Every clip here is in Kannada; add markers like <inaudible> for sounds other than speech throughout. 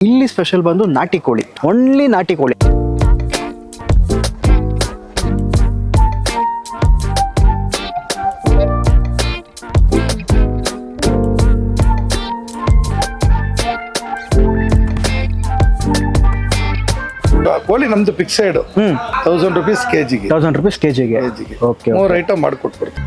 ಇಲ್ಲಿ ಸ್ಪೆಷಲ್ ಬಂದು ನಾಟಿ ಕೋಳಿ. ಒನ್ಲಿ ನಾಟಿ ಕೋಳಿ. ಕೋಳಿ ನಮ್ದು ಫಿಕ್ಸೆಡ್ ಹ್ಮ್. ತೌಸಂಡ್ ರುಪೀಸ್ ಕೆಜಿಗೆ. ತೌಸಂಡ್ ರುಪೀಸ್ ಕೆಜಿಗೆ. ಕೆಜಿಗೆ. ಓಕೆ ಮೂರು ಐಟಮ್ ಮಾಡಿಕೊಟ್ಬಿಡ್ತೀವಿ.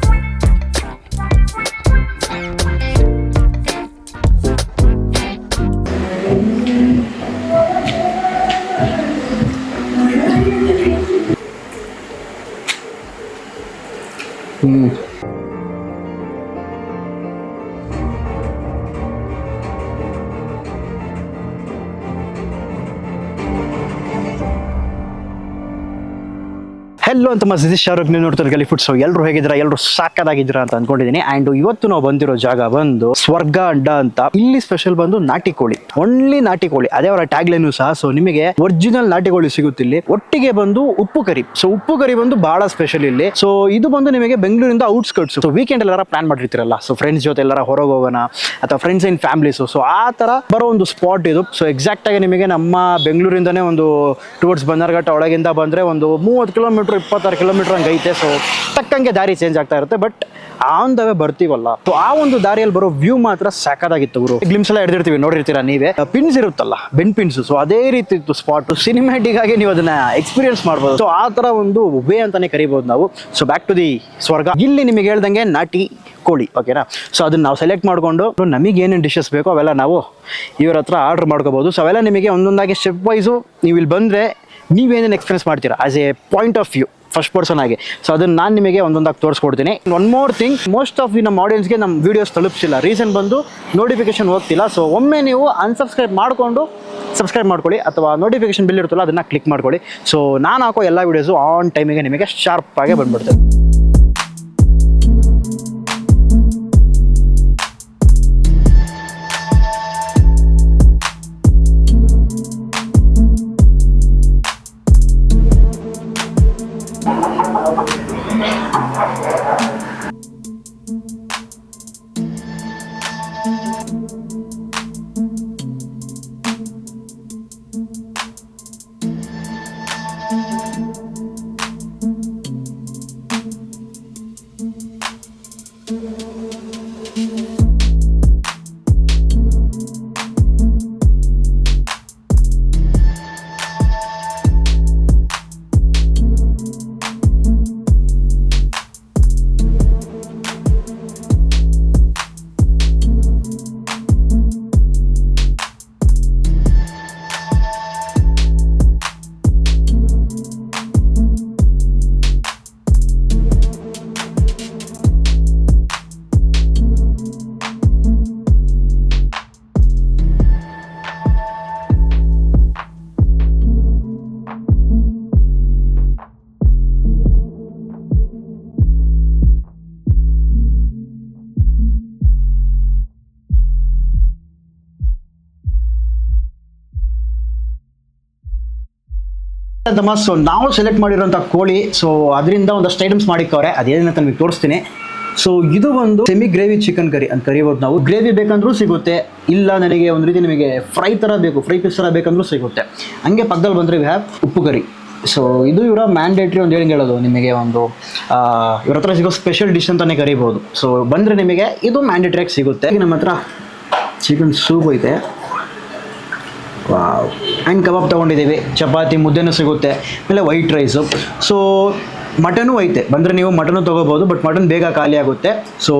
ಅಂತ ಮಸ್ಜಿದ್ ಶಾರುಖ್ ನೋಡ್ತಾರೆ ಗಲಿ ಫುಡ್ಸ್ ಎಲ್ಲರೂ ಹೇಗಿದ್ರ ಎಲ್ಲರೂ ಸಾಕದಾಗಿದ್ರ ಅಂತ ಅನ್ಕೊಂಡಿದ್ದೀನಿ. ಅಂಡ್ ಇವತ್ತು ನಾವು ಬಂದಿರೋ ಜಾಗ ಬಂದು ಸ್ವರ್ಗ ಅಡ್ಡ ಅಂತ. ಇಲ್ಲಿ ಸ್ಪೆಷಲ್ ಬಂದು ನಾಟಿ ಕೋಳಿ. ಒನ್ಲಿ ನಾಟಿ ಕೋಳಿ. ಅದೇ ಅವರ ಟ್ಯಾಗ್ ಲೈನ್ ಸಹ. ಸೊ ನಿಮಗೆ ಒರಿಜಿನಲ್ ನಾಟಿ ಕೋಳಿ ಸಿಗುತ್ತೆ ಇಲ್ಲಿ. ಒಟ್ಟಿಗೆ ಬಂದು ಉಪ್ಪು ಕರಿ. ಸೊ ಉಪ್ಪು ಕರಿ ಬಂದು ಬಹಳ ಸ್ಪೆಷಲ್ ಇಲ್ಲಿ. ಸೊ ಇದು ಬಂದು ನಿಮಗೆ ಬೆಂಗಳೂರಿಂದ ಔಟ್ಸ್ಕರ್ಟ್ಸ್ ಸೊ ವೀಕೆಂಡ್ ಎಲ್ಲಾರ ಪ್ಲಾನ್ ಮಾಡಿರ್ತೀರಲ್ಲ ಸೊ ಫ್ರೆಂಡ್ಸ್ ಜೊತೆ ಎಲ್ಲಾರ ಹೊರಗೆ ಹೋಗೋಣ ಅಥವಾ ಫ್ರೆಂಡ್ಸ್ ಇನ್ ಫ್ಯಾಮಿಲೀಸ್ ಸೊ ಆ ತರ ಬರೋ ಒಂದು ಸ್ಪಾಟ್ ಇದು. ಸೊ ಎಕ್ಸಾಕ್ಟ್ ಆಗಿ ನಿಮಗೆ ನಮ್ಮ ಬೆಂಗಳೂರಿಂದನೇ ಒಂದು ಟುವರ್ಡ್ಸ್ ಬಂದರ್ಘಟ್ಟ ಒಳಗಿಂದ ಬಂದ್ರೆ ಒಂದು ಮೂವತ್ತು ಕಿಲೋಮೀಟರ್ ಇಪ್ಪತ್ತಾರು ಕಿಲೋಮೀಟರ್ ಹಂಗೆ ಐತೆ ಸೊ ತಕ್ಕಂಗೆ ದಾರಿ ಚೇಂಜ್ ಆಗ್ತಾ ಇರುತ್ತೆ ಬಟ್ ಆನ್ ದ ವೇ ಬರ್ತೀವಲ್ಲ. ಸೊ ಆ ಒಂದು ದಾರಿಯಲ್ಲಿ ಬರೋ ವ್ಯೂ ಮಾತ್ರ ಸಾಕಾಗಿತ್ತು ಗುರು. ಗ್ಲಿಮ್ಸ್ ಎಲ್ಲ ಹಿಡಿದಿರ್ತೀವಿ, ನೋಡಿರ್ತೀರಾ ನೀವೇ? ಪಿನ್ಸ್ ಇರುತ್ತಲ್ಲ, ಬೆನ್ ಪಿನ್ಸ್ ಸೊ ಅದೇ ರೀತಿ ಇತ್ತು ಸ್ಪಾಟ್ ಸಿನಿಮ್ಯಾಟಿಕ್ ಆಗಿ ನೀವು ಅದನ್ನ ಎಕ್ಸ್ಪೀರಿಯನ್ಸ್ ಮಾಡ್ಬೋದು. ಸೊ ಆ ತರ ಒಂದು ವೇ ಅಂತಾನೆ ಕರಿಬಹುದು ನಾವು. ಸೊ ಬ್ಯಾಕ್ ಟು ದಿ ಸ್ವರ್ಗ. ಇಲ್ಲಿ ನಿಮಗೆ ಹೇಳ್ದಂಗೆ ನಾಟಿ ಕೋಳಿ ಓಕೆನಾ ಸೊ ಅದನ್ನ ನಾವು ಸೆಲೆಕ್ಟ್ ಮಾಡ್ಕೊಂಡು ನಮಗೆ ಏನೇನು ಡಿಶಸ್ ಬೇಕೋ ಅವೆಲ್ಲ ನಾವು ಇವ್ರ ಹತ್ರ ಆರ್ಡರ್ ಮಾಡ್ಕೋಬಹುದು ಸೊ ಅವೆಲ್ಲ ನಿಮಗೆ ಒಂದೊಂದಾಗಿ ಸ್ಟೆಪ್ ವೈಸು ನೀವು ಇಲ್ಲಿ ಬಂದರೆ ನೀವೇನೇನು ಎಕ್ಸ್ಪೀರಿಯನ್ಸ್ ಮಾಡ್ತೀರಾ? As a point of view first person ಆಗಿ. ಸೊ ಅದನ್ನು ನಾನು ನಿಮಗೆ ಒಂದೊಂದಾಗಿ ತೋರಿಸ್ಕೊಡ್ತೀನಿ. One more thing most of ನಮ್ಮ ಆಡಿಯನ್ಸ್ಗೆ ನಮ್ಮ ವೀಡಿಯೋಸ್ ತಲುಪಿಸಿಲ್ಲ. ರೀಸನ್ ಬಂದು ನೋಟಿಫಿಕೇಶನ್ ಹೋಗ್ತಿಲ್ಲ. ಸೊ ಒಮ್ಮೆ ನೀವು ಅನ್ಸಬ್ಸ್ಕ್ರೈಬ್ ಮಾಡಿಕೊಂಡು ಸಬ್ಸ್ಕ್ರೈಬ್ ಮಾಡ್ಕೊಳ್ಳಿ. ಅಥವಾ ನೋಟಿಫಿಕೇಶನ್ ಬಿಲ್ ಇರುತ್ತಲ್ಲ, ಅದನ್ನು ಕ್ಲಿಕ್ ಮಾಡ್ಕೊಳ್ಳಿ. ಸೊ ನಾನು ಹಾಕೋ ಎಲ್ಲ ವೀಡಿಯೋಸು ಆನ್ ಟೈಮಿಗೆ ನಿಮಗೆ ಶಾರ್ಪ್ ಆಗಿ ಸೊ ನಾವು ಸೆಲೆಕ್ಟ್ ಮಾಡಿರೋಂಥ ಕೋಳಿ ಸೊ ಅದರಿಂದ ಒಂದಷ್ಟು ಐಟಮ್ಸ್ ಮಾಡಿಕ್ಕವ್ರೆ. ಅದೇನಂತ ನಿಮಗೆ ತೋರಿಸ್ತೀನಿ. ಸೊ ಇದು ಒಂದು ಸೆಮಿ ಗ್ರೇವಿ ಚಿಕನ್ ಕರಿ ಅಂತ ಕರಿಬೋದು ನಾವು. ಗ್ರೇವಿ ಬೇಕಂದ್ರೂ ಸಿಗುತ್ತೆ. ಇಲ್ಲ ನನಗೆ ಒಂದು ರೀತಿ ನಿಮಗೆ ಫ್ರೈ ಥರ ಬೇಕು ಫ್ರೈ ಪೀಸ್ ಥರ ಬೇಕಂದ್ರೂ ಸಿಗುತ್ತೆ. ಹಂಗೆ ಪಕ್ಕದಲ್ಲಿ ಬಂದರೆ ವಿ ಹ್ಯಾವ್ ಉಪ್ಪು ಕರಿ ಸೊ ಇದು ಇವರ ಮ್ಯಾಂಡೇಟ್ರಿ ಒಂದು ಹೇಳಿ ಹೇಳೋದು? ನಿಮಗೆ ಒಂದು ಇವ್ರ ಹತ್ರ ಸಿಗೋ ಸ್ಪೆಷಲ್ ಡಿಶ್ ಅಂತಲೇ ಕರಿಬೋದು. ಸೊ ಬಂದರೆ ನಿಮಗೆ ಇದು ಮ್ಯಾಂಡೇಟ್ರಿಯಾಗಿ ಸಿಗುತ್ತೆ. ನಮ್ಮ ಹತ್ರ ಚಿಕನ್ ಸೂಪ್ ಐತೆ. ವಾವ್ ಆ್ಯಂಡ್ ಕಬಾಬ್ ತೊಗೊಂಡಿದ್ದೀವಿ. ಚಪಾತಿ, ಮುದ್ದೆನೂ ಸಿಗುತ್ತೆ. ಆಮೇಲೆ ವೈಟ್ ರೈಸು ಸೊ ಮಟನೂ ಐತೆ. ಬಂದರೆ ನೀವು ಮಟನು ತೊಗೋಬೋದು ಬಟ್ ಮಟನ್ ಬೇಗ ಖಾಲಿ ಆಗುತ್ತೆ. ಸೊ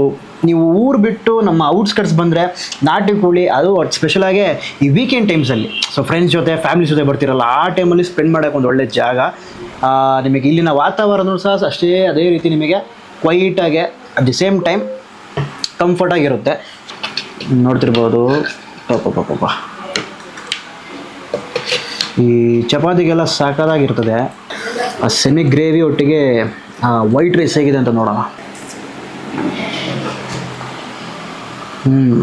ನೀವು ಊರು ಬಿಟ್ಟು ನಮ್ಮ ಔಟ್ಸ್ಕಟ್ಸ್ ಬಂದರೆ ನಾಟಿ ಕೋಳಿ, ಅದು ಸ್ಪೆಷಲಾಗಿ ಈ ವೀಕೆಂಡ್ ಟೈಮ್ಸಲ್ಲಿ ಸೊ ಫ್ರೆಂಡ್ಸ್ ಜೊತೆ ಫ್ಯಾಮಿಲಿ ಜೊತೆ ಬರ್ತಿರಲ್ಲ, ಆ ಟೈಮಲ್ಲಿ ಸ್ಪೆಂಡ್ ಮಾಡೋಕೆ ಒಂದು ಒಳ್ಳೆ ಜಾಗ. ನಿಮಗೆ ಇಲ್ಲಿನ ವಾತಾವರಣವೂ ಸಹ ಅಷ್ಟೇ, ಅದೇ ರೀತಿ ನಿಮಗೆ ಕ್ವೈಟಾಗೆ ಅಟ್ ದಿ ಸೇಮ್ ಟೈಮ್ ಕಂಫರ್ಟಾಗಿರುತ್ತೆ ನೋಡ್ತಿರ್ಬೋದು. ಪಾಪ ಪಾಪ ಈ ಚಪಾತಿಗೆಲ್ಲ ಸಾಕಾದಾಗಿರ್ತದೆ. ಆ ಸೆಮಿ ಗ್ರೇವಿ ಒಟ್ಟಿಗೆ ವೈಟ್ ರೈಸ್ ಹೇಗಿದೆ ಅಂತ ನೋಡೋಣ. ಹ್ಞೂ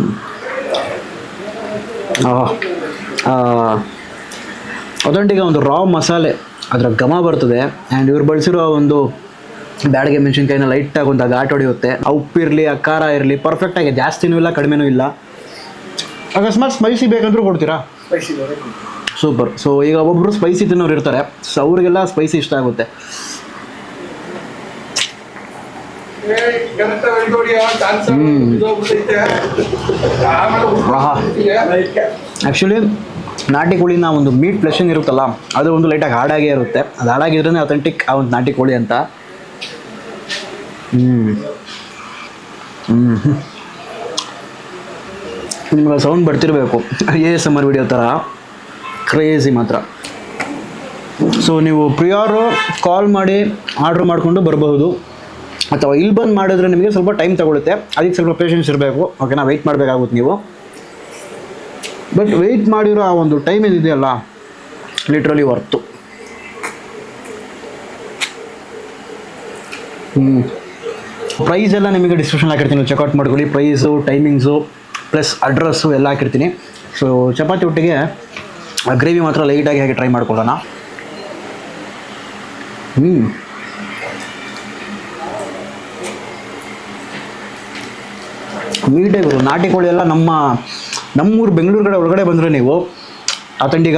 ಅದೊಂದಿಗೆ ಒಂದು ರಾ ಮಸಾಲೆ ಅದರ ಘಮ ಬರ್ತದೆ. ಆ್ಯಂಡ್ ಇವ್ರು ಬಳಸಿರೋ ಒಂದು ಬ್ಯಾಡಿಗೆ ಮೆಣಸಿನ್ಕಾಯಿನ ಲೈಟಾಗಿ ಒಂದು ಘಾಟ್ ಹೊಡೆಯುತ್ತೆ. ಆ ಉಪ್ಪಿರಲಿ ಆ ಖಾರ ಇರಲಿ ಪರ್ಫೆಕ್ಟಾಗಿ ಜಾಸ್ತಿನೂ ಇಲ್ಲ, ಕಡಿಮೆನೂ ಇಲ್ಲ. ಅಕಸ್ಮಾತ್ ಸ್ಪೈಸಿ ಬೇಕಂದ್ರೂ ಕೊಡ್ತೀರಾ? ಸ್ಪೈಸಿ ಸೂಪರ್ ಸೊ ಈಗ ಒಬ್ಬರು ಸ್ಪೈಸಿ ತಿನ್ನೋರು ಇರ್ತಾರೆ. ಸೊ ಅವರಿಗೆಲ್ಲ ಸ್ಪೈಸಿ ಇಷ್ಟ ಆಗುತ್ತೆ. ಆ್ಯಕ್ಚುಲಿ ನಾಟಿ ಕೋಳಿನ ಒಂದು ಮೀಟ್ ಫ್ಲೆಶನ್ ಇರುತ್ತಲ್ಲ, ಅದು ಒಂದು ಲೈಟಾಗಿ ಹಾಡಾಗೇ ಇರುತ್ತೆ. ಅದು ಹಾಡಾಗಿದ್ರೆ ಅಥೆಂಟಿಕ್ ಆ ಒಂದು ನಾಟಿ ಕೋಳಿ ಅಂತ. ಹ್ಞೂ ಹ್ಞೂ ನಿಮ್ಗೆ sound ಬರ್ತಿರಬೇಕು. A S M R video ಥರ ಕ್ರೇಜಿ ಮಾತ್ರ. ಸೊ ನೀವು ಪ್ರಿಯಾರು ಕಾಲ್ ಮಾಡಿ ಆರ್ಡ್ರ್ ಮಾಡಿಕೊಂಡು ಬರಬಹುದು. ಅಥವಾ ಇಲ್ಲಿ ಬಂದು ಮಾಡಿದ್ರೆ ನಿಮಗೆ ಸ್ವಲ್ಪ ಟೈಮ್ ತಗೊಳುತ್ತೆ. ಅದಕ್ಕೆ ಸ್ವಲ್ಪ ಪೇಷನ್ಸ್ ಇರಬೇಕು. ಓಕೆನಾ ವೆಯ್ಟ್ ಮಾಡಬೇಕಾಗುತ್ತೆ ನೀವು. ಬಟ್ ವೆಯ್ಟ್ ಮಾಡಿರೋ ಆ ಒಂದು ಟೈಮ್ ಏನಿದೆಯಲ್ಲ ಲಿಟ್ರಲಿ ವರ್ತು ಹ್ಞೂ ಪ್ರೈಸ್ ಎಲ್ಲ ನಿಮಗೆ ಡಿಸ್ಕ್ರಿಪ್ಷನ್ ಹಾಕಿರ್ತೀನಿ. ಚೆಕ್ಔಟ್ ಮಾಡ್ಕೊಳ್ಳಿ. ಪ್ರೈಸು ಟೈಮಿಂಗ್ಸು ಪ್ಲಸ್ ಅಡ್ರೆಸ್ಸು ಎಲ್ಲ ಹಾಕಿರ್ತೀನಿ. ಸೊ ಚಪಾತಿ ಒಟ್ಟಿಗೆ ಗ್ರೇವಿ ಮಾತ್ರ ಲೈಟಾಗಿ ಹಾಗೆ ಟ್ರೈ ಮಾಡ್ಕೊಳ್ಳೋಣ. ಹ್ಞೂ ನೀಟಾಗಿ ನಾಟಿ ಕೋಳಿ ಎಲ್ಲ ನಮ್ಮ, ನಮ್ಮೂರು ಬೆಂಗಳೂರು ಕಡೆ ಒಳಗಡೆ ಬಂದರೆ ನೀವು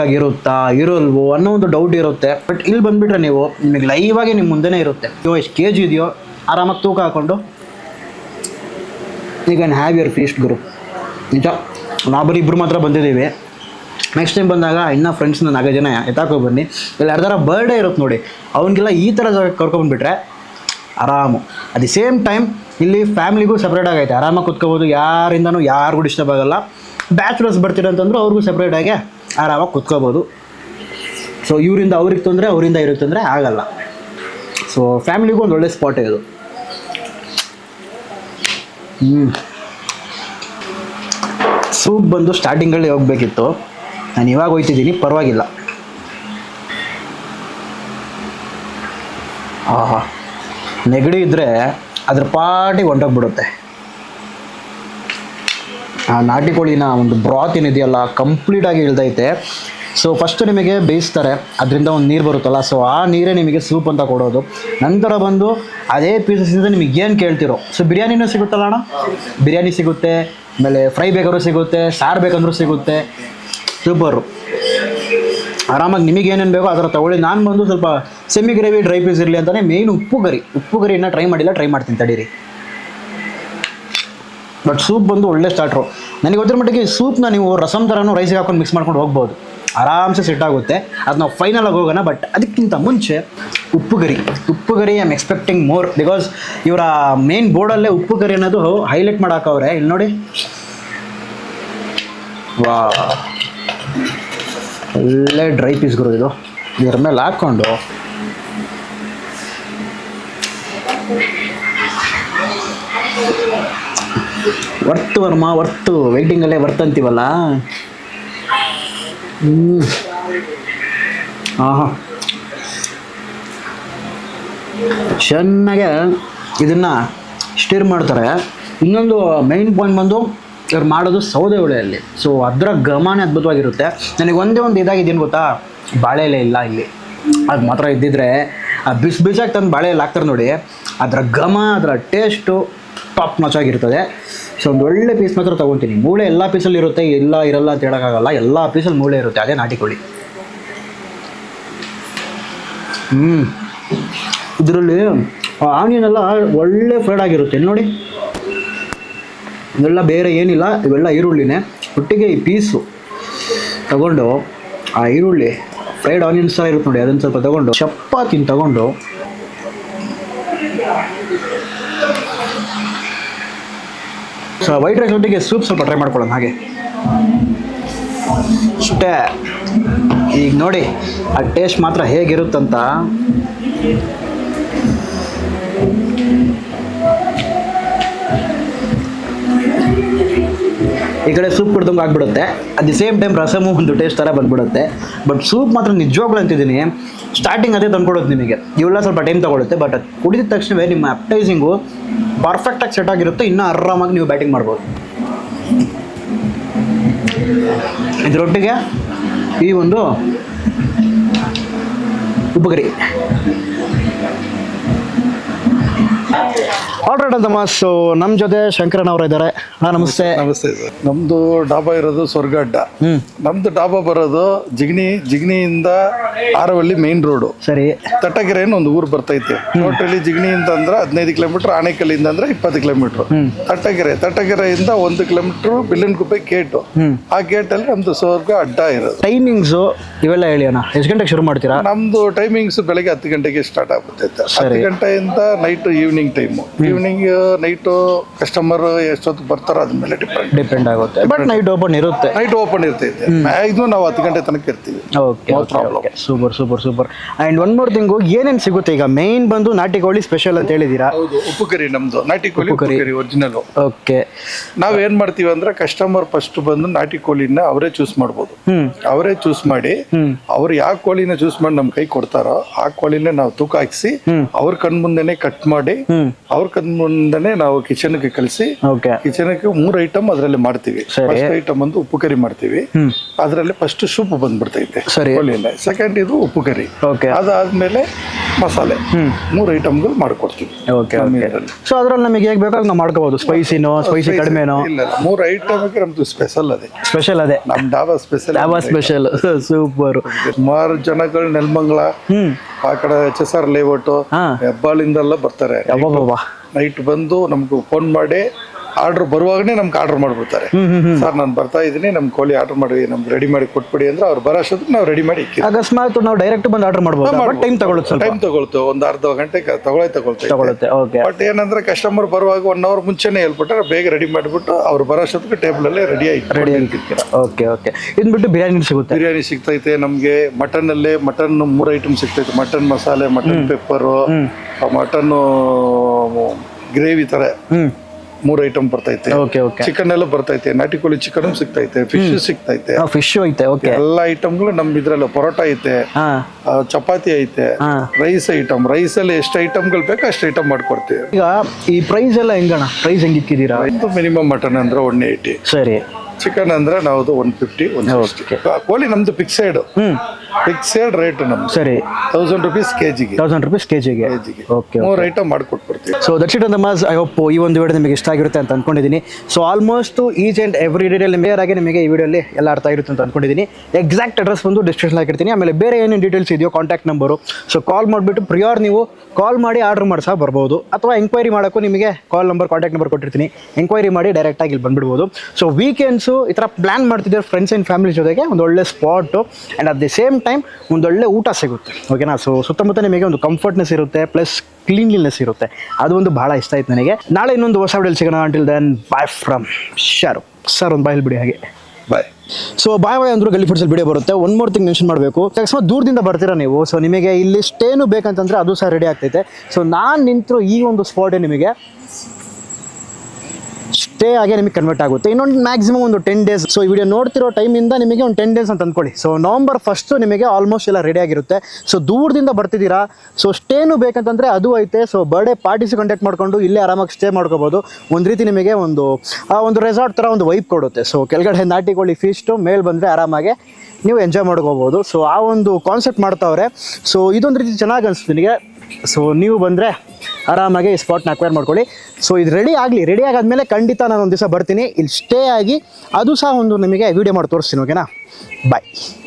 ಆಗಿ ಇರುತ್ತಾ, ಇರೋಲ್ವೋ ಅನ್ನೋ ಒಂದು ಡೌಟ್ ಇರುತ್ತೆ. ಬಟ್ ಇಲ್ಲಿ ಬಂದುಬಿಟ್ರೆ ನೀವು ನಿಮಗೆ ಲೈವಾಗಿ ನಿಮ್ಮ ಮುಂದೆನೇ ಇರುತ್ತೆ. ನೀವು ಎಷ್ಟು ಕೆ ಜಿ ಇದೆಯೋ, ಆರಾಮಾಗಿ ತೂಕ ಹಾಕ್ಕೊಂಡು ಈಗ ಹ್ಯಾವ್ ಯುವರ್ ಫೀಸ್ಟ್ ಗುರು. ನಿಜ. ನಾವು ಬರೀ ಇಬ್ಬರು ಮಾತ್ರ ಬಂದಿದ್ದೀವಿ. ನೆಕ್ಸ್ಟ್ ಟೈಮ್ ಬಂದಾಗ ಇನ್ನೂ ಫ್ರೆಂಡ್ಸ್ನ ನಾಲ್ಕು ಜನ ಎತ್ತಾಕೋ ಬನ್ನಿ ಇಲ್ಲ ಯಾರ್ದಾರ ಬರ್ಡೇ ಇರುತ್ತೆ ನೋಡಿ, ಅವನಿಗೆಲ್ಲ ಈ ಥರ ಕರ್ಕೊಂಡ್ಬಿಟ್ರೆ ಆರಾಮು. ಅಟ್ ದಿ ಸೇಮ್ ಟೈಮ್ ಇಲ್ಲಿ ಫ್ಯಾಮಿಲಿಗೂ ಸಪ್ರೇಟ್ ಆಗೈತೆ. ಆರಾಮಾಗಿ ಕುತ್ಕೋಬೋದು, ಯಾರಿಂದನೂ ಯಾರಿಗೂ ಡಿಸ್ಟರ್ಬ್ ಆಗಲ್ಲ. ಬ್ಯಾಚುಲರ್ಸ್ ಬರ್ತೀರಂತಂದ್ರೆ ಅವ್ರಿಗೂ ಸಪ್ರೇಟಾಗಿ ಆರಾಮಾಗಿ ಕುತ್ಕೋಬೋದು. ಸೊ ಇವರಿಂದ ಅವ್ರಿಗೆ ತೊಂದರೆ, ಅವರಿಂದ ಇವ್ರಿಗೆ ತೊಂದರೆ ಆಗಲ್ಲ. ಸೊ ಫ್ಯಾಮಿಲಿಗೂ ಒಂದು ಒಳ್ಳೆ ಸ್ಪಾಟ್ ಇದು. ಸೂಪ್ ಬಂದು ಸ್ಟಾರ್ಟಿಂಗಲ್ಲಿ ಹೋಗ್ಬೇಕಿತ್ತು. ನಾನು ಇವಾಗ ಹೋಯ್ತಿದ್ದೀನಿ, ಪರವಾಗಿಲ್ಲ. ಆಹಾ. ನೆಗಡಿ ಇದ್ದರೆ ಅದ್ರ ಪಾಟಿ ಹೊಂಟೋಗ್ಬಿಡುತ್ತೆ ಆ ನಾಟಿ ಕೋಳಿನ ಒಂದು ಬ್ರಾತ್ ಏನಿದೆಯಲ್ಲ ಕಂಪ್ಲೀಟಾಗಿ ಇಳ್ದೈತೆ. ಸೊ ಫಸ್ಟ್ ನಿಮಗೆ ಬೇಯಿಸ್ತಾರೆ, ಅದರಿಂದ ಒಂದು ನೀರು ಬರುತ್ತಲ್ಲ ಸೊ ಆ ನೀರೇ ನಿಮಗೆ ಸೂಪ್ ಅಂತ ಕೊಡೋದು. ನಂತರ ಬಂದು ಅದೇ ಪೀಸಸ್ಸಿಂದ ನಿಮಗೆ ಏನು ಕೇಳ್ತಿರೋ ಸೊ ಬಿರಿಯಾನಿನೂ ಸಿಗುತ್ತಲ್ಲ ಅಣ್ಣ? ಬಿರಿಯಾನಿ ಸಿಗುತ್ತೆ, ಆಮೇಲೆ ಫ್ರೈ ಬೇಕಾದ್ರೂ ಸಿಗುತ್ತೆ, ಸಾರು ಬೇಕಂದ್ರೂ ಸಿಗುತ್ತೆ. ಸೂಪರು ಆರಾಮಾಗಿ ನಿಮಗೆ ಏನೇನು ಬೇಕೋ ಅದರ ತಗೊಳ್ಳಿ. ನಾನು ಬಂದು ಸ್ವಲ್ಪ ಸೆಮಿ ಗ್ರೇವಿ ಡ್ರೈ ಪೀಸ್ ಇರಲಿ ಅಂತಲೇ ಮೇಯ್ನ್ ಉಪ್ಪು ಗರಿ ಉಪ್ಪು ಗರಿ ಇನ್ನೂ ಟ್ರೈ ಮಾಡಿಲ್ಲ ಟ್ರೈ ಮಾಡ್ತೀನಿ, ತಡೀರಿ. ಬಟ್ ಸೂಪ್ ಬಂದು ಒಳ್ಳೆ ಸ್ಟಾರ್ಟ್ರು ನನಗೆ ಗೊತ್ತಿರೋ ಮಟ್ಟಿಗೆ ಸೂಪ್ನ ನೀವು ರಸಮ್ ಥರನೂ ರೈಸಿಗೆ ಹಾಕೊಂಡು ಮಿಕ್ಸ್ ಮಾಡ್ಕೊಂಡು ಹೋಗ್ಬೋದು. ಆರಾಮ್ಸೆ ಸೆಟ್ ಆಗುತ್ತೆ. ಅದು ನಾವು ಫೈನಲ್ ಆಗಿ ಹೋಗೋಣ ಬಟ್ ಅದಕ್ಕಿಂತ ಮುಂಚೆ ಉಪ್ಪು ಗರಿ ಉಪ್ಪು ಗರಿ ಆಮ್ ಎಕ್ಸ್ಪೆಕ್ಟಿಂಗ್ ಮೋರ್ ಬಿಕಾಸ್ ಇವರ ಮೇನ್ ಬೋರ್ಡಲ್ಲೇ ಉಪ್ಪು ಗರಿ ಅನ್ನೋದು ಹೈಲೈಟ್ ಮಾಡೋಕ್ಕವ್ರೆ ಇಲ್ಲಿ ನೋಡಿ. ವಾ ಒಳ್ಳೆ ಡ್ರೈ ಪೀಸ್ಗಳು ಇದು. ಇದ್ರ ಮೇಲೆ ಹಾಕ್ಕೊಂಡು ವರ್ತು ವರ್ಮ, ವರ್ತು ವೆಯ್ಟಿಂಗಲ್ಲೇ ವರ್ತ್ ಅಂತೀವಲ್ಲ? ಹ್ಞೂ ಆಹಾ. ಚೆನ್ನಾಗೆ ಇದನ್ನು ಸ್ಟಿರ್ ಮಾಡ್ತಾರೆ. ಇನ್ನೊಂದು ಮೈನ್ ಪಾಯಿಂಟ್ ಬಂದು ಇವ್ರು ಮಾಡೋದು ಸೌದೆ ಒಲೆಯಲ್ಲಿ ಸೊ ಅದರ ಘಮನೇ ಅದ್ಭುತವಾಗಿರುತ್ತೆ. ನನಗೆ ಒಂದೇ ಒಂದು ಇದಾಗಿದ್ದೇನು ಗೊತ್ತಾ? ಬಾಳೆ ಎಲೆ ಇಲ್ಲ ಇಲ್ಲಿ. ಅದು ಮಾತ್ರ ಇದ್ದಿದ್ರೆ, ಆ ಬಿಸಿ ಬಿಸಾಗಿ ತಂದು ಬಾಳೆ ಎಲೆ ಹಾಕ್ತಾರೆ ನೋಡಿ, ಅದರ ಘಮ, ಅದರ ಟೇಸ್ಟು ಟಾಪ್ ಮಚ್ ಆಗಿರ್ತದೆ. ಸೊ ಒಂದು ಒಳ್ಳೆ ಪೀಸ್ ಮಾತ್ರ ತೊಗೊತೀನಿ. ಮೂಳೆ ಎಲ್ಲ ಪೀಸಲ್ಲಿ ಇರುತ್ತೆ ಎಲ್ಲ ಇರಲ್ಲ ಅಂತ ಹೇಳೋಕ್ಕಾಗಲ್ಲ. ಎಲ್ಲ ಪೀಸಲ್ಲಿ ಮೂಳೆ ಇರುತ್ತೆ, ಅದೇ ಕೋಳಿ ಹ್ಞೂ ಇದರಲ್ಲಿ ಆನಿಯನ್ ಎಲ್ಲ ಒಳ್ಳೆ ಫ್ರೈಡ್ ಆಗಿರುತ್ತೆ. ನೋಡಿ. ಇವೆಲ್ಲ ಬೇರೆ ಏನಿಲ್ಲ, ಇವೆಲ್ಲ ಈರುಳ್ಳಿನೇ. ಒಟ್ಟಿಗೆ ಈ ಪೀಸು ತಗೊಂಡು, ಆ ಈರುಳ್ಳಿ ಫ್ರೈಡ್ ಆನಿಯನ್ಸ್ ಥರ ಇರುತ್ತೆ ನೋಡಿ, ಅದನ್ನು ಸ್ವಲ್ಪ ತಗೊಂಡು, ಚಪಾತಿನ ತಗೊಂಡು ಸೊ ವೈಟ್ ರೈಸ್ ಒಟ್ಟಿಗೆ ಸೂಪ್ ಸ್ವಲ್ಪ ಟ್ರೈ ಮಾಡ್ಕೊಳ್ಳೋಣ, ಹಾಗೆ. ಅಷ್ಟೇ. ಈಗ ನೋಡಿ, ಆ ಟೇಸ್ಟ್ ಮಾತ್ರ ಹೇಗಿರುತ್ತಂತ. ಈ ಕಡೆ ಸೂಪ್ ಕುಡ್ದಂಗೆ ಆಗ್ಬಿಡುತ್ತೆ. ಅಟ್ ದಿ ಸೇಮ್ ಟೈಮ್ ರಸಮು ಒಂದು ಟೇಸ್ಟ್ ಥರ ಬಂದ್ಬಿಡುತ್ತೆ. ಬಟ್ ಸೂಪ್ ಮಾತ್ರ ನಿಜವಾಗ್ಲೂ ಅಂತಿದ್ದೀನಿ. ಸ್ಟಾರ್ಟಿಂಗ್ ಅದೇ ತಂದ್ಕೊಡೋದು ನಿಮಗೆ. ಇವೆಲ್ಲ ಸ್ವಲ್ಪ ಟೈಮ್ ತೊಗೊಳುತ್ತೆ ಬಟ್ ಕುಡಿದ ತಕ್ಷಣವೇ ನಿಮ್ಮ ಅಪ್ಟೈಸಿಂಗು ಪರ್ಫೆಕ್ಟಾಗಿ ಸೆಟ್ ಆಗಿರುತ್ತೆ. ಇನ್ನೂ ಆರಾಮಾಗಿ ನೀವು ಬ್ಯಾಟಿಂಗ್ ಮಾಡ್ಬೋದು. ಇದರೊಟ್ಟಿಗೆ ಈ ಒಂದು ಉಪ್ಪುಗರಿ ಆಲ್ರೈಟ್ ಅಂತಮ್ಮ ಸೊ ನಮ್ಮ ಜೊತೆ ಶಂಕರನ್ ಅವರು ಇದ್ದಾರೆ ನಮಸ್ತೆ. ನಮಸ್ತೆ ಸರ್. ನಮ್ದು ಡಾಬಾ ಇರೋದು ಸ್ವರ್ಗ ಅಡ್ಡ ನಮ್ದು ಡಾಬಾ ಬರೋದು ಜಿಗಣಿ ಜಿಗಣಿಯಿಂದ ಆರವಳ್ಳಿ ಮೇನ್ ರೋಡು ಸರಿ. ತಟ್ಟಗೆರೆ ಒಂದು ಊರು ಬರ್ತೈತೆ. ಟೋಟಲಿ ಜಿಗಣಿಯಿಂದ ಅಂದ್ರೆ ಹದಿನೈದು ಕಿಲೋಮೀಟರ್ ಆನೆಕಲ್ಲಿಂದ ಅಂದ್ರೆ ಇಪ್ಪತ್ತು ಕಿಲೋಮೀಟರ್ ತಟ್ಟಗೆರೆ ತಟ್ಟಗೆರೆಯಿಂದ ಒಂದು ಕಿಲೋಮೀಟರ್ ಬಿಲ್ಲನ್ಗುಪ್ಪೆ ಗೇಟು ಆ ಗೇಟ್ ಅಲ್ಲಿ ನಮ್ದು ಸ್ವರ್ಗ ಅಡ್ಡ ಇರೋದು. ಟೈಮಿಂಗ್ಸ್ ಇವೆಲ್ಲ ಹೇಳಿ ಅಣ್ಣ. ಎಷ್ಟು ಗಂಟೆಗೆ ಶುರು ಮಾಡ್ತೀರಾ? ನಮ್ದು ಟೈಮಿಂಗ್ಸ್ ಬೆಳಗ್ಗೆ ಹತ್ತು ಗಂಟೆಗೆ ಸ್ಟಾರ್ಟ್ ಆಗುತ್ತೆ ಹತ್ತು ಗಂಟೆಯಿಂದ night evening time evening night customer ಎಷ್ಟೊತ್ತು ಬರ್ತಾರೋ ಅದ್ರ ಮೇಲೆ ಡಿಪೆಂಡ್ ಡಿಪೆಂಡ್ ಆಗುತ್ತೆ. ಬಟ್ ನೈಟ್ ಓಪನ್ ಇರುತ್ತೆ. ನೈಟ್ ಓಪನ್ ಇರ್ತೈತೆ. ಇದು ನಾವು ಹತ್ತು ಗಂಟೆ ತನಕ ಇರ್ತೀವಿ. Okay super super super and one more thing ಏನೇನು ಸಿಗುತ್ತೆ ಈಗ? ಮೇನ್ ಬಂದು ನಾಟಿ ಕೋಳಿ ಸ್ಪೆಷಲ್ ಅಂತ ಹೇಳಿದ್ದೀರಾ ಹೌದು ಉಪ್ಪು ಕರಿ ನಮ್ದು. ನಾಟಿ ಕೋಳಿ ಉಪ್ಪು ಕರಿ. ಒರಿಜಿನಲ್ ಓಕೆ ನಾವ್ ಏನ್ ಮಾಡ್ತೀವಿ ಅಂದ್ರೆ ಕಸ್ಟಮರ್ ಫಸ್ಟ್ ಬಂದು ನಾಟಿ ಕೋಳಿನ ಅವರೇ ಚೂಸ್ ಮಾಡ್ಬೋದು. ಅವರೇ ಚೂಸ್ ಮಾಡಿ ಅವ್ರು ಯಾವ ಕೋಳಿನ ಚೂಸ್ ಮಾಡಿ ನಮ್ ಕೈ ಕೊಡ್ತಾರೋ ಆ ಕೋಳಿನ ನಾವು ತೂಕ ಹಾಕಿಸಿ ಅವ್ರ ಕಣ್ ಮುಂದೆನೆ ಕಟ್ ಮಾಡಿ ಅವ್ರ ಮುಂದೆನೆ ನಾವು ಕಿಚನ್ಗೆ ಕಲಿಸಿ ಓಕೆ. ಕಿಚನ್ಗೆ ಮೂರು ಐಟಮ್ ಅದರಲ್ಲಿ ಮಾಡ್ತೀವಿ. ಫಸ್ಟ್ ಐಟಮ್ ಒಂದು ಉಪ್ಪು ಕರಿ ಮಾಡ್ತೀವಿ. ಅದರಲ್ಲಿ ಫಸ್ಟ್ ಸೂಪ್ ಬಂದ್ಬಿಡ್ತೈತೆ. ಸೆಕೆಂಡ್ ಇದು ಉಪ್ಪು ಕರಿ. ಓಕೆ. ಅದಾದ್ಮೇಲೆ ಮಸಾಲೆ. ಮೂರು ಐಟಮ್ಗಳು ಮಾಡ್ಕೊಡ್ತೀವಿ. ಓಕೆ ನಮ್ಮ ಸೊ ಅದ್ರಲ್ಲಿ ನಮಗೆ ಹೇಗೆ ಬೇಕಾದ್ರೆ ನಾವು ಮಾಡ್ಕೋಬೋದು. ಸ್ಪೈಸಿನೋ ಸ್ಪೈಸಿ ಕಡಿಮೆನೋ? ಇಲ್ಲ ಮೂರು ಐಟಮ್ಗೆ ನಮ್ದು ಸ್ಪೆಷಲ್ ಅದೇ. ಸ್ಪೆಷಲ್ ಅದೇ. ನಮ್ dhaba special dhaba special super <laughs> ಸುಮಾರು ಜನಗಳು ನೆಲಮಂಗಲ ಆ ಕಡೆ ಎಚ್ ಎಸ್ ಆರ್ ಲೇಔಟ್. ಹೆಬ್ಬಾಳಿಂದೆಲ್ಲ ಬರ್ತಾರೆ. ನೈಟ್ ಬಂದು ನಮಗೂ ಫೋನ್ ಮಾಡಿ ಆರ್ಡರ್ ಬರುವಾಗನೇ ನಮ್ಗೆ ಆರ್ಡರ್ ಮಾಡ್ಬಿಡ್ತಾರೆ. ಸರ್ ನಾನು ಬರ್ತಾ ಇದ್ದೀನಿ ನಮ್ಮ ಕೋಳಿ ಆರ್ಡರ್ ಮಾಡಿ ನಮ್ಗೆ ರೆಡಿ ಮಾಡಿ ಕೊಟ್ಬಿಡಿ ಅಂದ್ರೆ ಅವ್ರು ಬರೋ ಅಷ್ಟೊತ್ತಿಗೆ ನಾವು ರೆಡಿ ಮಾಡಿ ಇಕ್ಕಿ ಅಕಸ್ಮಾತ್ ನಾವು ಡೈರೆಕ್ಟ್ ಬಂದು ಆರ್ಡರ್ ಮಾಡ್ಬೋದು? ಬಟ್ ಟೈಮ್ ತಗೊಳುತ್ತೆ ಟೈಮ್ ತಗೊಳ್ತು. ಒಂದು ಅರ್ಧ ಗಂಟೆ ತಗೊಳ್ಳೇ ತಗೊಳ್ತೈತೆ. ಓಕೆ ಬಟ್ ಏನಂದ್ರೆ ಕಸ್ಟಮರ್ ಬರುವಾಗ ಒನ್ ಅವರ್ ಮುಂಚೆನೆ ಹೇಳ್ಬಿಟ್ರೆ ಬೇಗ ರೆಡಿ ಮಾಡಿಬಿಟ್ಟು ಅವ್ರು ಬರೋ ಅಷ್ಟೊತ್ತಿಗೆ ಟೇಬಲ್ ಅಲ್ಲೇ ರೆಡಿ ಆಯ್ತು ರೆಡಿ ಓಕೆ ಓಕೆ ಇದನ್ನ ಬಿಟ್ಟು ಬಿರಿಯಾನಿ ಸಿಗುತ್ತೆ? ಬಿರಿಯಾನಿ ಸಿಗ್ತೈತೆ ನಮ್ಗೆ ಮಟನ್ ಅಲ್ಲಿ ಮಟನ್ ಮೂರು ಐಟಮ್ ಸಿಗ್ತೈತೆ. ಮಟನ್ ಮಸಾಲೆ ಮಟನ್ ಪೆಪ್ಪರು ಮಟನ್ ಗ್ರೇವಿ ತರ. ಹ್ಮ್. ಮೂರ್ ಐಟಮ್ ಬರ್ತೈತೆ. ಓಕೆ ಓಕೆ ಚಿಕನ್ ಎಲ್ಲ ಬರ್ತೈತೆ. ನಾಟಿ ಕೋಳಿ ಚಿಕನ್ ಸಿಗ್ತೈತೆ ಫಿಶ್ ಸಿಗ್ತೈತೆ. ಫಿಶ್ ಐತೆ ಓಕೆ ಎಲ್ಲ ಐಟಮ್ಗಳು ನಮ್ ಇದ್ರಲ್ಲಿ ಪರೋಟ ಐತೆ ಆ, ಚಪಾತಿ ಐತೆ ಹಾ. ರೈಸ್ ಐಟಮ್ ರೈಸ್ ಅಲ್ಲಿ ಎಷ್ಟು ಐಟಮ್ಗಳು ಬೇಕೋ ಅಷ್ಟು ಐಟಮ್ ಮಾಡ್ಕೊಡ್ತೀವಿ. ಈಗ ಈ ಪ್ರೈಸ್ ಎಲ್ಲ ಹೆಂಗಣ ಪ್ರೈಸ್ ಹೆಂಗಿಕ್ಕಿದ್ದೀರಾ ಒಂದು ಮಿನಿಮಮ್ ಮಟನ್ ಅಂದ್ರೆ ಒನ್ ಏಯ್ಟಿ ಸರಿ. ಚಿಕನ್ ಅಂದ್ರೆ ನಾವು ಒನ್ ಫಿಫ್ಟಿ ಒನ್ ಕೋಳಿ ನಮ್ದು ಫಿಕ್ಸೆಡ್ ಫಿಕ್ಸೆಡ್ ರೇಟ್ ನಮ್ದು. ಸರಿ. ತೌಸಂಡ್ ರುಪೀಸ್ ಕೆಜಿಗೆ ತೌಸಂಡ್ ರುಪೀಸ್ ಕೆಜಿಗೆ ಓಕೆ ಮೂರ್ ಐಟಮ್ ಮಾಡ್ಕೊಟ್ಬಿಡ್ತೀವಿ. So that it must I hope ಈ ಒಂದು ವಿಡಿಯೋ ನಿಮಗೆ ಇಷ್ಟ ಆಗಿರುತ್ತೆ ಅಂತ ಅನ್ಕೊಂಡಿದ್ದೀನಿ so almost each and every detail major ಆಗಿ ನಿಮಗೆ ಈ ವಿಡಿಯೋಲಿ ಎಲ್ಲ ಅರ್ಥ ಆಗಿರುತ್ತೆ ಅಂತ ಅನ್ಕೊಂಡಿದ್ದೀನಿ ಎಕ್ಸಾಕ್ಟ್ ಅಡ್ರೆಸ್ ಬಂದು ಡಿಸ್ಕ್ರಿಪ್ಷನ್ ಹಾಕಿರ್ತೀನಿ. ಆಮೇಲೆ ಬೇರೆ ಏನೇನು ಡೀಟೇಲ್ಸ್ ಇದೆಯೋ ಕಾಂಟ್ಯಾಕ್ಟ್ ನಂಬರು ಸೊ ಕಾಲ್ ಮಾಡಿಬಿಟ್ಟು ಪ್ರಿಯೋರ್ ನೀವು ಕಾಲ್ ಮಾಡಿ ಆರ್ಡರ್ ಮಾಡಿ ಸಹ ಬರ್ಬೋದು. ಅಥವಾ ಎಂಕ್ವೈರಿ ಮಾಡೋಕ್ಕೂ ನಿಮಗೆ ಕಾಲ್ ನಂಬರ್ ಕಾಂಟ್ಯಾಕ್ಟ್ ನಂಬರ್ ಕೊಟ್ಟಿರ್ತೀನಿ. ಎಂಕ್ವೈರಿ ಮಾಡಿ ಡೈರೆಕ್ಟಾಗಿ ಇಲ್ಲಿ ಬಂದ್ಬಿಡ್ಬೋದು. ಸೊ ವೀಕೆಂಡ್ಸು ಈ ಥರ ಪ್ಲ್ಯಾನ್ ಮಾಡ್ತಿದ್ದಾರೆ ಫ್ರೆಂಡ್ಸ್ ಆ್ಯಂಡ್ ಫ್ಯಾಮಿಲಿ ಜೊತೆಗೆ ಒಂದು ಒಳ್ಳೆ spot and at the same time ಒಂದು ಒಳ್ಳೆ ಊಟ ಸಿಗುತ್ತೆ. ಓಕೆನಾ ಸೊ ಸುತ್ತಮುತ್ತ ನಿಮಗೆ ಒಂದು ಕಂಫರ್ಟ್ನೆಸ್ ಇರುತ್ತೆ ಪ್ಲಸ್ ಕ್ಲೀನ್ಲಿನೆಸ್ ಇರುತ್ತೆ. ಅದು ಒಂದು ಭಾಳ ಇಷ್ಟ ಆಯ್ತು ನನಗೆ. ನಾಳೆ ಇನ್ನೊಂದು ಹೊಸ ವಿಡಿಯೋ ಸಿಗೋಣ. Until then bye from Sharu sir ಒಂದು ಬಾಯಲ್ಲಿ ಬಿಡಿ ಹಾಗೆ. ಬಾಯ್ ಸೊ ಬಾಯ್ ಬಾಯ್ ಅಂದ್ರೂ ಗಲ್ಲಿ ಫುಡ್ಸಲ್ಲಿ ವಿಡಿಯೋ ಬರುತ್ತೆ. ಒನ್ ಮೋರ್ ಥಿಂಗ್ ಮೆನ್ಷನ್ ಮಾಡಬೇಕು. ಅಕಸ್ಮಾತ್ ದೂರದಿಂದ ಬರ್ತೀರಾ ನೀವು? ಸೊ ನಿಮಗೆ ಇಲ್ಲಿ ಸ್ಟೇನು ಬೇಕಂತಂದರೆ ಅದು ಸಹ ರೆಡಿ ಆಗ್ತೈತೆ. ಸೊ ನಾನು ನಿಂತರೂ ಈ ಒಂದು ಸ್ಪಾಟೇ ನಿಮಗೆ ಸ್ಟೇ ಆಗಿ ನಿಮಗೆ ಕನ್ವರ್ಟ್ ಆಗುತ್ತೆ. ಇನ್ನೊಂದು ಮ್ಯಾಕ್ಸಿಮಮ್ ಒಂದು ಟೆನ್ ಡೇಸ್ ಸೊ ಈ ವಿಡಿಯೋ ನೋಡ್ತಿರೋ ಟೈಮಿಂದ ನಿಮಗೆ ಒಂದು ಟೆನ್ ಡೇಸ್ ಅಂತ ಅಂದ್ಕೊಳ್ಳಿ. ಸೊ ನವಂಬರ್ ಫಸ್ಟು ನಿಮಗೆ ಆಲ್ಮೋಸ್ಟ್ ಎಲ್ಲ ರೆಡಿ ಆಗಿರುತ್ತೆ. ಸೊ ದೂರದಿಂದ ಬರ್ತಿದ್ದೀರಾ? ಸೊ ಸ್ಟೇನು ಬೇಕಂತಂದರೆ ಅದು ಐತೆ. ಸೊ ಬರ್ಡೇ ಪಾರ್ಟೀಸ್ ಕಂಡಕ್ಟ್ ಮಾಡಿಕೊಂಡು ಇಲ್ಲೇ ಆರಾಮಾಗಿ ಸ್ಟೇ ಮಾಡ್ಕೋಬೋದು. ಒಂದು ರೀತಿ ನಿಮಗೆ ಒಂದು, ಆ, ಒಂದು ರೆಸಾರ್ಟ್ ಥರ ಒಂದು ವೈಪ್ ಕೊಡುತ್ತೆ. ಸೊ ಕೆಳಗಡೆ ನಾಟಿಕೊಳ್ಳಿ ಫೀಸ್ಟು ಮೇಲ್ ಬಂದರೆ ಆರಾಮಾಗಿ ನೀವು ಎಂಜಾಯ್ ಮಾಡ್ಕೋಬೋದು. ಸೊ ಆ ಒಂದು ಕಾನ್ಸೆಪ್ಟ್ ಮಾಡ್ತಾವ್ರೆ. ಸೊ ಇದೊಂದು ರೀತಿ ಚೆನ್ನಾಗಿ ಅನಿಸ್ತು ನನಗೆ ಸೊ ನೀವು ಬಂದರೆ ಆರಾಮಾಗಿ ಈ ಸ್ಪಾಟ್ನ ಅಕ್ವೈರ್ ಮಾಡ್ಕೊಳ್ಳಿ. ಸೊ ಇದು ರೆಡಿ ಆಗಲಿ ರೆಡಿ ಆಗಾದ್ಮೇಲೆ ಖಂಡಿತ ನಾನು ಒಂದು ದಿವಸ ಬರ್ತೀನಿ. ಇಲ್ಲಿ ಸ್ಟೇ ಆಗಿ, ಅದು ಸಹ ಒಂದು ನಿಮಗೆ ವಿಡಿಯೋ ಮಾಡಿ ತೋರಿಸ್ತೀನಿ ಓಕೆನಾ ಬಾಯ್